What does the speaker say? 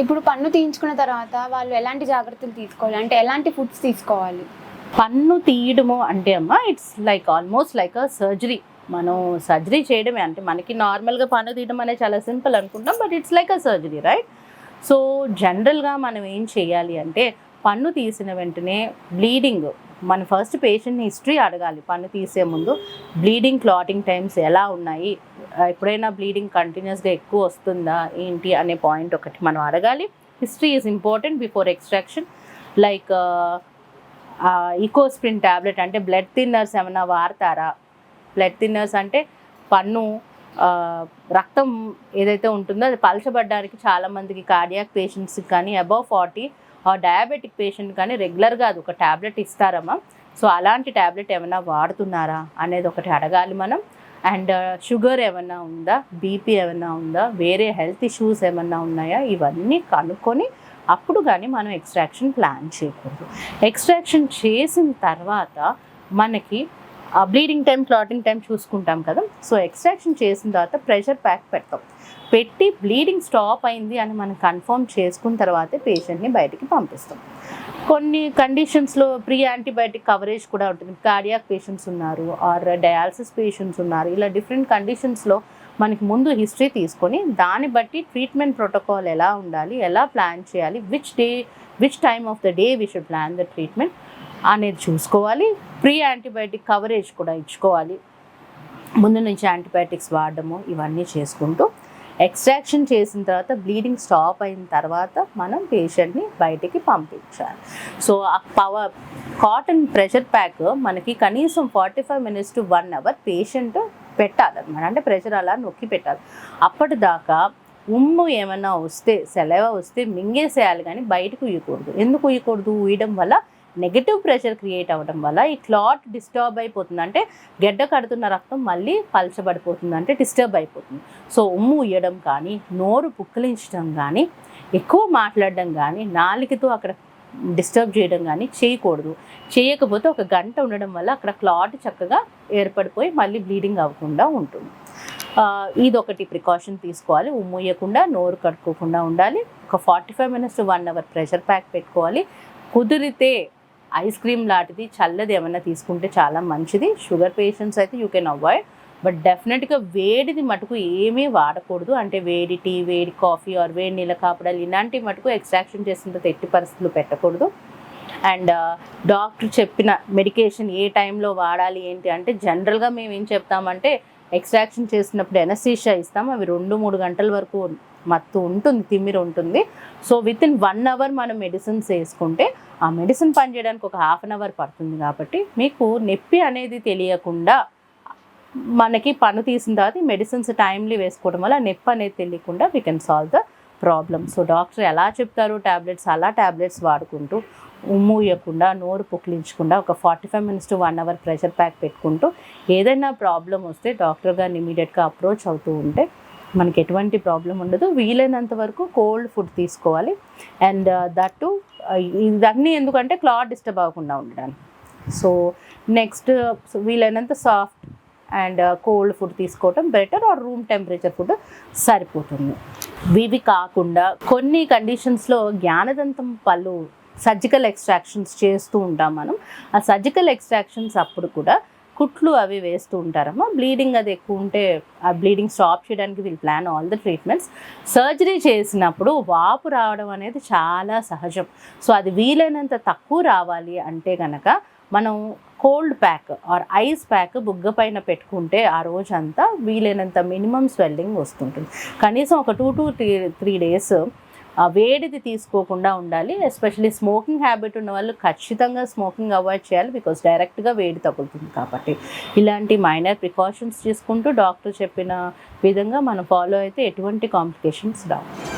ఇప్పుడు పన్ను తీయించుకున్న తర్వాత వాళ్ళు ఎలాంటి జాగ్రత్తలు తీసుకోవాలి? అంటే ఎలాంటి ఫుడ్స్ తీసుకోవాలి? పన్ను తీయడము అంటే అమ్మ it's like almost like a surgery మనం సర్జరీ చేయడమే. అంటే మనకి నార్మల్గా పన్ను తీయడం అనేది చాలా సింపుల్ అనుకుంటాం but it's like a surgery right so జనరల్గా మనం ఏం చేయాలి అంటే పన్ను తీసిన వెంటనే బ్లీడింగ్ మన ఫస్ట్ పేషెంట్ హిస్టరీ అడగాలి. పన్ను తీసే ముందు బ్లీడింగ్ క్లాటింగ్ టైమ్స్ ఎలా ఉన్నాయి? ఎప్పుడైనా బ్లీడింగ్ కంటిన్యూస్గా ఎక్కువ వస్తుందా? ఏంటి? అనే పాయింట్ ఒకటి మనం అడగాలి. History is important before extraction like Ecosprin tablet అంటే బ్లడ్ థిన్నర్స్ ఏమైనా వాడతారా? బ్లడ్ థిన్నర్స్ అంటే పన్ను రక్తం ఏదైతే ఉంటుందో అది పలచబడడానికి చాలామందికి కార్డియాక్ పేషెంట్స్కి కానీ అబవ్ ఫార్టీ డయాబెటిక్ పేషెంట్ కానీ రెగ్యులర్గా అది ఒక ట్యాబ్లెట్ ఇస్తారమ్మా సో అలాంటి ట్యాబ్లెట్ ఏమైనా వాడుతున్నారా అనేది ఒకటి అడగాలి మనం. అండ్ షుగర్ ఏమైనా ఉందా? బీపీ ఏమైనా ఉందా? వేరే హెల్త్ ఇష్యూస్ ఏమైనా ఉన్నాయా? ఇవన్నీ కనుక్కొని అప్పుడు కానీ మనం ఎక్స్ట్రాక్షన్ ప్లాన్ చేయకూడదు. ఎక్స్ట్రాక్షన్ చేసిన తర్వాత మనకి బ్లీడింగ్ టైం క్లాటింగ్ టైం చూసుకుంటాం కదా. సో ఎక్స్ట్రాక్షన్ చేసిన తర్వాత ప్రెషర్ ప్యాక్ పెడతాం. పెట్టి బ్లీడింగ్ స్టాప్ అయింది అని మనం కన్ఫర్మ్ చేసుకున్న తర్వాతే పేషెంట్ని బయటికి పంపిస్తాం. కొన్ని కండిషన్స్లో ప్రీ యాంటీబయాటిక్ కవరేజ్ కూడా ఉంటుంది. కార్డియాక్ పేషెంట్స్ ఉన్నారు ఆర్ డయాలసిస్ పేషెంట్స్ ఉన్నారు. ఇలా డిఫరెంట్ కండిషన్స్లో మనకి ముందు హిస్టరీ తీసుకొని దాన్ని బట్టి ట్రీట్మెంట్ ప్రోటోకాల్ ఎలా ఉండాలి ఎలా ప్లాన్ చేయాలి which day which time of the day we should plan the treatment అనేది చూసుకోవాలి. ప్రీ యాంటీబయాటిక్ కవరేజ్ కూడా ఇచ్చుకోవాలి. ముందు నుంచి యాంటీబయాటిక్స్ వాడడము ఇవన్నీ చేసుకుంటూ ఎక్స్ట్రాక్షన్ చేసిన తర్వాత బ్లీడింగ్ స్టాప్ అయిన తర్వాత మనం పేషెంట్ని బయటికి పంపించాలి. సో ఆ పవర్ కాటన్ ప్రెషర్ ప్యాక్ మనకి కనీసం forty five minutes to one hour patient పెట్టాలన్నమాట అంటే ప్రెషర్ అలా నొక్కి పెట్టాలి. అప్పటిదాకా ఉమ్ము ఏమన్నా వస్తే సెలవ వస్తే మింగేసేయాలి కానీ బయటకు ఉయ్యకూడదు. ఎందుకు ఉయ్యకూడదు? ఉయ్యడం వల్ల నెగటివ్ ప్రెషర్ క్రియేట్ అవ్వడం వల్ల ఈ క్లాట్ డిస్టర్బ్ అయిపోతుంది. అంటే గడ్డ కడుతున్న రక్తం మళ్ళీ పలచబడిపోతుంది. అంటే డిస్టర్బ్ అయిపోతుంది. సో ఉమ్ము ఉయ్యడం కానీ నోరు పుక్కలించడం కానీ ఎక్కువ మాట్లాడడం కానీ నాలికతో అక్కడ డిస్టర్బ్ చేయడం కానీ చేయకూడదు. చేయకపోతే ఒక గంట ఉండడం వల్ల అక్కడ క్లాట్ చక్కగా ఏర్పడిపోయి మళ్ళీ బ్లీడింగ్ అవ్వకుండా ఉంటుంది. ఇదొకటి ప్రికాషన్ తీసుకోవాలి. ఉమ్మూయకుండా నోరు కట్టుకోకుండా ఉండాలి. ఒక forty five minutes one hour pressure pack పెట్టుకోవాలి. కుదిరితే ఐస్ క్రీమ్ లాంటిది చల్లది ఏమైనా తీసుకుంటే చాలా మంచిది. షుగర్ పేషెంట్స్ అయితే యూ కెన్ అవాయిడ్. బట్ డెఫినెట్గా వేడిది మటుకు ఏమీ వాడకూడదు. అంటే వేడి టీ వేడి కాఫీ ఆర్ వేడి నీళ్ళ కాపడాలు ఇలాంటి మటుకు ఎక్స్ట్రాక్షన్ చేసిన ఎట్టి పరిస్థితులు పెట్టకూడదు. అండ్ డాక్టర్ చెప్పిన మెడికేషన్ ఏ టైంలో వాడాలి ఏంటి అంటే జనరల్గా మేము ఏం చెప్తామంటే ఎక్స్ట్రాక్షన్ చేసినప్పుడు ఎనసీషియా ఇస్తాం అవి రెండు మూడు గంటల వరకు మత్తు ఉంటుంది తిమ్మిరి ఉంటుంది. So within one hour మనం మెడిసిన్స్ వేసుకుంటే ఆ మెడిసిన్ పనిచేయడానికి ఒక హాఫ్ అన్ అవర్ పడుతుంది కాబట్టి మీకు నొప్పి అనేది తెలియకుండా మనకి పను తీసిన తర్వాత మెడిసిన్స్ టైమ్లీ వేసుకోవడం వల్ల నొప్పి అనేది తెలియకుండా we can solve the problem so doctor ఎలా చెప్తారు ట్యాబ్లెట్స్ అలా ట్యాబ్లెట్స్ వాడుకుంటూ ఉమ్మూయకుండా నోరు పుక్లించకుండా ఒక forty five minutes to one hour pressure pack పెట్టుకుంటూ ఏదైనా ప్రాబ్లం వస్తే డాక్టర్ గారిని ఇమీడియట్గా అప్రోచ్ అవుతూ ఉంటే మనకి ఎటువంటి ప్రాబ్లం ఉండదు. వీలైనంత వరకు కోల్డ్ ఫుడ్ తీసుకోవాలి. అండ్ uh, దట్టు uh, ఇదన్నీ ఎందుకంటే క్లాత్ డిస్టర్బ్ అవ్వకుండా ఉండడానికి. సో నెక్స్ట్ వీలైనంత soft and uh, cold food తీసుకోవటం better or room temperature food సరిపోతుంది. ఇవి కాకుండా కొన్ని కండిషన్స్లో జ్ఞానదంతం పళ్ళు సర్జికల్ ఎక్స్ట్రాక్షన్స్ చేస్తూ ఉంటాం మనం. ఆ సర్జికల్ ఎక్స్ట్రాక్షన్స్ అప్పుడు కూడా కుట్లు అవి వేస్తూ ఉంటారమ్మా. బ్లీడింగ్ అది ఎక్కువ ఉంటే ఆ బ్లీడింగ్ స్టాప్ చేయడానికి వీళ్ళు plan all the treatments surgery చేసినప్పుడు వాపు రావడం అనేది చాలా సహజం. సో అది వీలైనంత తక్కువ రావాలి అంటే కనుక మనం cold pack or ice pack బుగ్గ పైన పెట్టుకుంటే ఆ రోజంతా వీలైనంత మినిమం స్వెల్లింగ్ వస్తుంటుంది. కనీసం ఒక two to three three days వేడిది తీసుకోకుండా ఉండాలి ఎస్పెషల్లీ స్మోకింగ్ హ్యాబిట్ ఉన్న వాళ్ళు ఖచ్చితంగా స్మోకింగ్ అవాయిడ్ చేయాలి బికాస్ డైరెక్ట్గా వేడి తగులుతుంది కాబట్టి. ఇలాంటి మైనర్ ప్రికాషన్స్ తీసుకుంటూ డాక్టర్ చెప్పిన విధంగా మనం ఫాలో అయితే ఎటువంటి కాంప్లికేషన్స్ రావు.